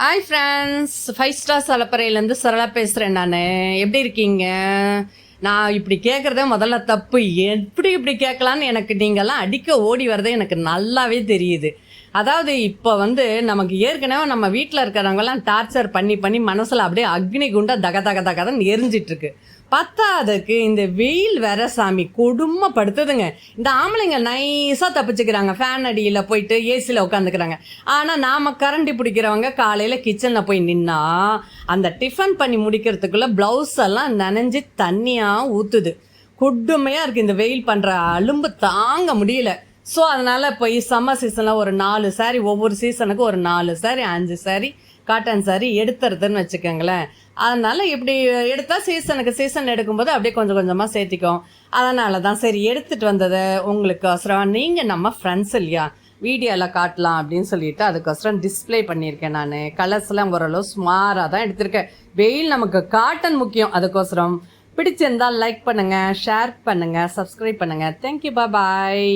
Hi friends five star சலப்பறையிலேருந்து சரளா பேசுகிறேன் நான். எப்படி இருக்கீங்க? நான் இப்படி கேட்குறதே முதல்ல தப்பு. எப்படி இப்படி கேட்கலான்னு எனக்கு நீங்கள்லாம் அடிக்க ஓடி வரதே எனக்கு நல்லாவே தெரியுது. அதாவது இப்போ வந்து நமக்கு ஏற்கனவே நம்ம வீட்டில் இருக்கிறவங்கலாம் டார்ச்சர் பண்ணி பண்ணி மனசில் அப்படியே அக்னி குண்டா தக தக தகதன்னு எரிஞ்சிட்டு இருக்கு. இந்த வெயில் வேற சாமி கொடுமைப்படுத்துதுங்க. இந்த ஆம்பளைங்க நைஸாக தப்பிச்சுக்கிறாங்க. ஃபேன் அடியில் போயிட்டு ஏசியில் உட்காந்துக்கிறாங்க ஆனால் நாம் கரண்டி பிடிக்கிறவங்க காலையில் கிச்சனில் போய் நின்னா அந்த டிஃபன் பண்ணி முடிக்கிறதுக்குள்ளே ப்ளவுஸ் எல்லாம் நனைஞ்சு தண்ணியாக ஊற்றுது கொடுமையாக இருக்குது இந்த வெயில் பண்ணுற அலும்பு தாங்க முடியல. ஸோ அதனால் இப்போ சம்மர் சீசனில் ஒரு நாலு saree ஒவ்வொரு சீசனுக்கு ஒரு நாலு saree அஞ்சு saree காட்டன் saree எடுத்துறதுன்னு வச்சுக்கோங்களேன். அதனால் இப்படி எடுத்தால் சீசனுக்கு சீசன் எடுக்கும்போது அப்படியே கொஞ்சம் கொஞ்சமாக சேர்த்திக்கும். அதனால தான் சரி எடுத்துகிட்டு வந்ததை உங்களுக்கு அவசரம். நீங்கள் நம்ம ஃப்ரெண்ட்ஸ் இல்லையா? வீடியோவில் காட்டலாம் அப்படின்னு சொல்லிட்டு அதுக்கோசரம் டிஸ்ப்ளே பண்ணியிருக்கேன் நான். கலர்ஸ்லாம் ஓரளவு ஸ்மாராக தான் எடுத்திருக்கேன். வெயில் நமக்கு காட்டன் முக்கியம் அதுக்கோசரம் பிடிச்சிருந்தால் லைக் பண்ணுங்கள் ஷேர் பண்ணுங்கள் சப்ஸ்கிரைப் பண்ணுங்கள் தேங்க்யூ பாய்